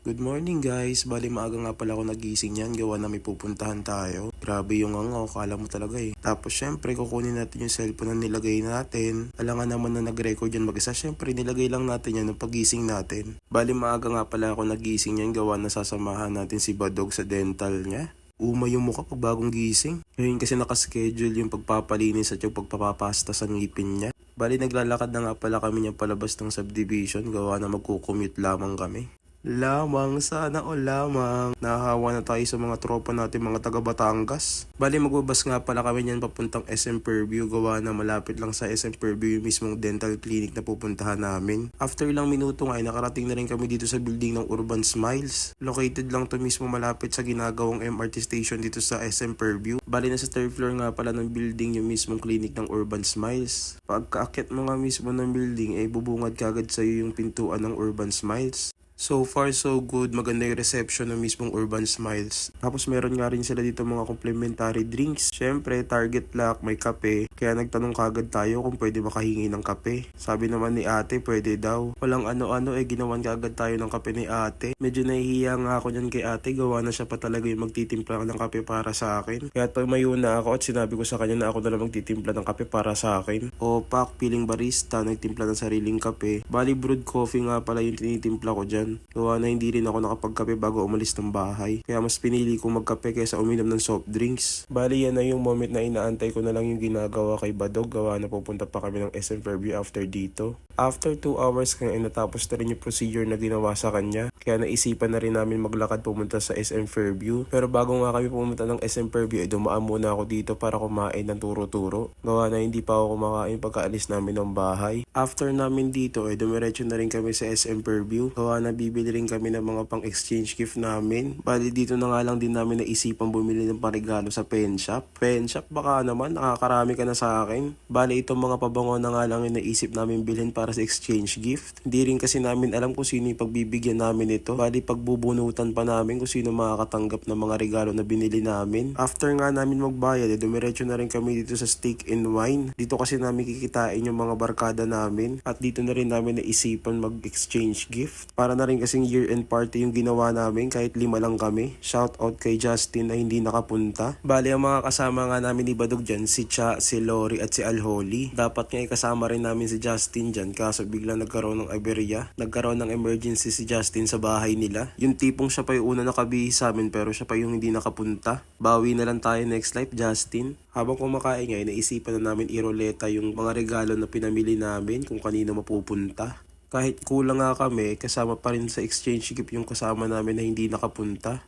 Good morning guys, bali maaga nga pala ako nagising yan, gawa na may pupuntahan tayo. Grabe yung angaw, kala mo talaga eh. Tapos syempre kukunin natin yung cellphone na nilagay natin. Alangan naman na nag-record yan mag-isa, syempre nilagay lang natin yan ng pagising natin. Bali maaga nga pala ako nagising yan, gawa na sasamahan natin si Badog sa dental niya. Uma yung mukha pag bagong gising. Ngayon kasi nakaschedule yung pagpapalinis at yung pagpapapasta sa ngipin niya. Bali naglalakad na nga pala kami niyang palabas ng subdivision gawa na magkukommute lamang kami. Lamang, sana o lamang. Nahahawa na tayo sa mga tropa natin mga taga Batangas. Bali magbabas nga pala kami niyan papuntang SM Purview gawa na malapit lang sa SM Purview yung mismong dental clinic na pupuntahan namin. After lang minuto nga ay nakarating na rin kami dito sa building ng Urban Smiles. Located lang to mismo malapit sa ginagawang MRT station dito sa SM Purview. Bali na sa third floor nga pala ng building yung mismong clinic ng Urban Smiles. Pagkaakyat mo nga mismo ng building ay bubungad kagad sa'yo yung pintuan ng Urban Smiles. So far so good, maganda yung reception ng mismong Urban Smiles. Tapos meron nga rin sila dito mga complimentary drinks. Syempre, Target Lock, may kape. Kaya nagtanong kagad tayo kung pwede makahingi ng kape. Sabi naman ni ate, pwede daw. Walang ano-ano eh, ginawan kagad tayo ng kape ni ate. Medyo nahihiya nga ako dyan kay ate, gawa na siya pa talaga yung magtitimpla ng kape para sa akin. Kaya tumayo na ako at sinabi ko sa kanya na ako na lang magtitimpla ng kape para sa akin. O pak, piling barista, nagtimpla ng sariling kape. Bali brewed coffee nga pala yung tinitimpla ko dyan. Gawa na hindi rin ako nakapagkape bago umalis ng bahay. Kaya mas pinili kong magkape kaysa uminom ng soft drinks. Bali yan na yung moment na inaantay ko na lang yung ginagawa kay Badog. Gawa na pupunta pa kami ng SM Fairview after dito. After 2 hours kaya natapos na rin yung procedure na ginawa sa kanya. Kaya naisipan na rin namin maglakad pumunta sa SM Fairview. Pero bago nga kami pumunta ng SM Fairview, ay dumaan muna ako dito para kumain ng turo-turo. Gawa na hindi pa ako kumakain pagkaalis namin ng bahay. After namin dito, ay dumiretso na rin kami sa SM Fairview. Gawa na bibili rin kami ng mga pang exchange gift namin. Bali dito na nga lang din namin naisipan bumili ng parigalo sa pen shop. Pen shop baka naman, nakakarami ka na sa akin. Bali itong mga pabango na nga lang yung naisip namin bilhin para sa exchange gift. Hindi rin kasi namin alam kung sino yung pagbibigyan namin ito. Bali pagbubunutan pa namin kung sino makakatanggap ng mga regalo na binili namin. After nga namin magbayad, eh, dumiretso na rin kami dito sa steak and wine. Dito kasi namin kikitain yung mga barkada namin. At dito na rin namin naisipan mag-exchange gift. Para na rin kasing year-end party yung ginawa namin kahit lima lang kami. Shout out kay Justin na hindi nakapunta. Bali ang mga kasama nga namin ni Badog dyan, si Cha, si Lori at si Alholi. Dapat nga ikasama rin namin si Justin dyan kaso biglang nagkaroon ng aberya. Nagkaroon ng emergency si Justin sa bahay nila. Yung tipong siya pa yung una nakabihis sa amin pero siya pa yung hindi nakapunta. Bawi na lang tayo next life, Justin. Habang kumakain nga, naisipan na namin iroleta yung mga regalo na pinamili namin kung kanino mapupunta. Kahit kulang nga kami, kasama pa rin sa exchange gift yung kasama namin na hindi nakapunta.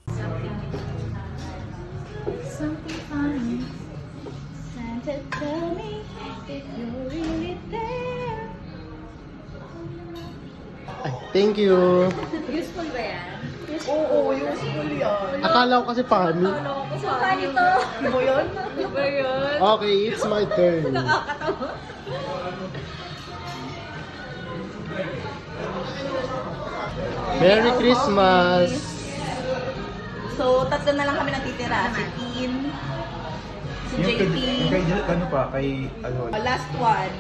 Something funny. Santa, tell me if you're really there. Ay, thank you. Useful ba yan? Oo, useful yan. Akala ko kasi funny. So, funny to. Di ba yun? Di ba yun? Okay, it's my turn. Merry Christmas! So, tatlo na lang kami natitira. Si Tin, si Yung JP, kay, yung kay, ano pa, kay, ano, uh, last one,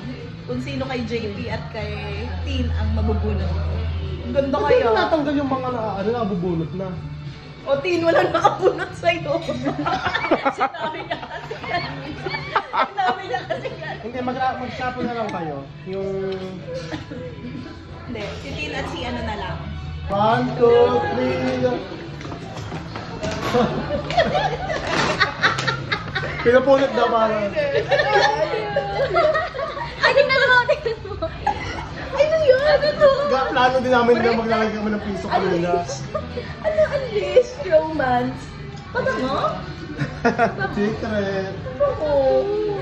kung sino kay JP at kay Tin ang mabubunot. Ang ganda Ba't kaya. hindi natanggal yung mga na, ano, nabubunot na? O Tin, walang nakabunot sa'yo. Sinabi niya kasi yan. Sinabi niya kasi yan. Hindi, mag mag-shuffle na lang kayo. Yung... Hindi, si Tin at si ano na lang. One, two, three... Pinapulot daw parang. Ay, tingnan mo, tingnan mo. Ano yun? Ano to? Plano din namin na maglalagay kami ng piso kanina. Ano unleash romance? Patango? Secret. Oo.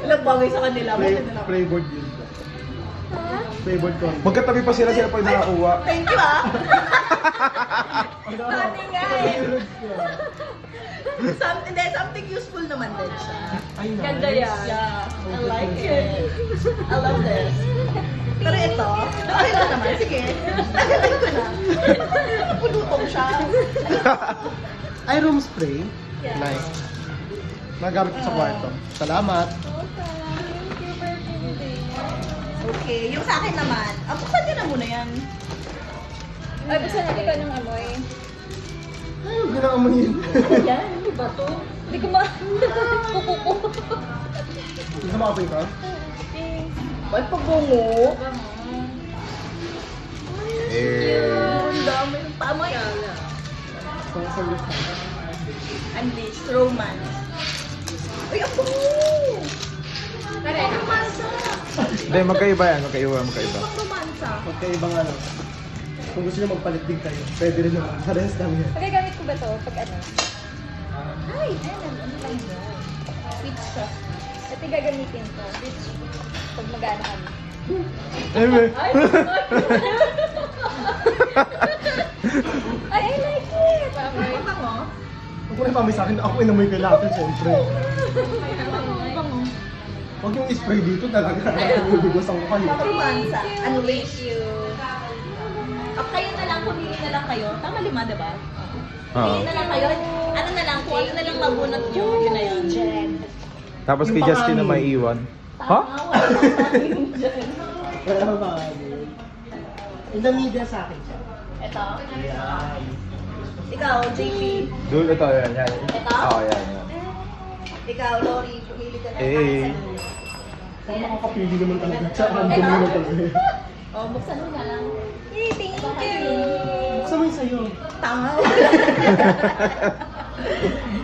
Alam bagay sa kanila. Play, playboard yun. Playboard ko. magkatabi pa sila, sila pa yung nakakuha. Thank you ah. Funny nga eh. Something, hindi, something useful naman din siya. Ay, nice. Ganda yan. Yeah, I like it. I love this. Pero ito, okay lang naman. Sige. Lagyan ko na. Pulutong siya. Ay, room spray. Yeah. Nice. Nagamit ko sa kwarto. Salamat. Thank you for pinili. Okay, yung sa akin naman. Ah, buksan niyo na muna yan. Ay, basta natin ka ng amoy. mo yun. Yan, ano ba to? Hindi ko ma... Kukuko. Gusto mo kapoy ka? Ba't pagungo? Eh, Ang dami ng tama yan. Kung sa lift ka. Unleash, romance. Uy, ang bango! Tara, Romansa! Hindi, magkaiba yan. Magkaiba, magkaiba. Ang romansa. Magkaibang ano. Kung gusto nyo magpalit din kayo, pwede rin naman. Parehas lang yan. Magagamit ko ba to pag ano? Ay, ayun, ano lang yun. Switch siya. Ito yung gagamitin ko. Switch. Pag mag-ano kami. Anyway. Ay, Ay, I like it! Ang bango. Mo na pami sa akin, ako inamoy kay lahat, siyempre. Huwag yung spray dito talaga. Bibigos ang kayo. Romansa. Unleash. Thank you. O, kayo na lang, pumili na lang kayo. Tama lima, diba? Oo. Pili na lang kayo. Ano na lang, kung ano na lang mabunot nyo, yun na yun. Tapos kay Justin na may iwan. Ha? Tama, wala tayong dyan. Wala ba ba? In the media sa akin siya. Ito. Yan. Ikaw, JP. Dude, ito, yan, yan. Ito? Oo, yan, yan. Ikaw, Lori. Pumili ka na. Eh. Saan makakapili naman talaga? Sa random naman talaga. Oh, buksan mo na lang. Buksan mo yung sa'yo. Tama.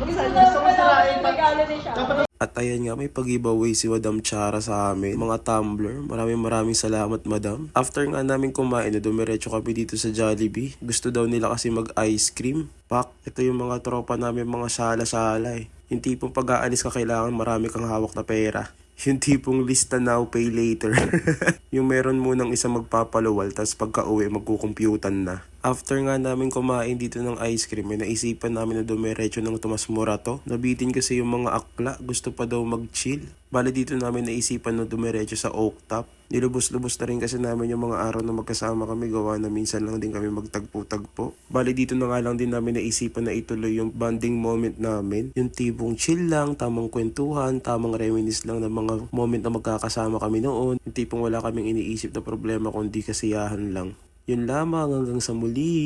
Gusto na wala akong regalo ni siya. At ayan nga, may pag-giveaway si Madam Chara sa amin. Mga tumbler. Maraming maraming salamat, Madam. After nga namin kumain, na dumiretso kami dito sa Jollibee. Gusto daw nila kasi mag-ice cream. Pak, ito yung mga tropa namin, mga sala-sala eh. Yung tipong pag-aalis ka, kailangan marami kang hawak na pera. Yung tipong lista now, pay later. yung meron munang isang magpapaluwal, tapos pagka uwi, magkukumputan na. After nga namin kumain dito ng ice cream, may naisipan namin na dumiretso ng Tomas Morato. Nabitin kasi yung mga akla, gusto pa daw mag-chill. Bale dito namin naisipan na dumiretso sa Oak Top. Nilubos-lubos na rin kasi namin yung mga araw na magkasama kami gawa na minsan lang din kami magtagpo-tagpo. Bale dito na nga lang din namin naisipan na ituloy yung bonding moment namin. Yung tipong chill lang, tamang kwentuhan, tamang reminis lang ng mga moment na magkakasama kami noon. Yung tipong wala kaming iniisip na problema kundi kasiyahan lang. Yun lamang hanggang sa muli.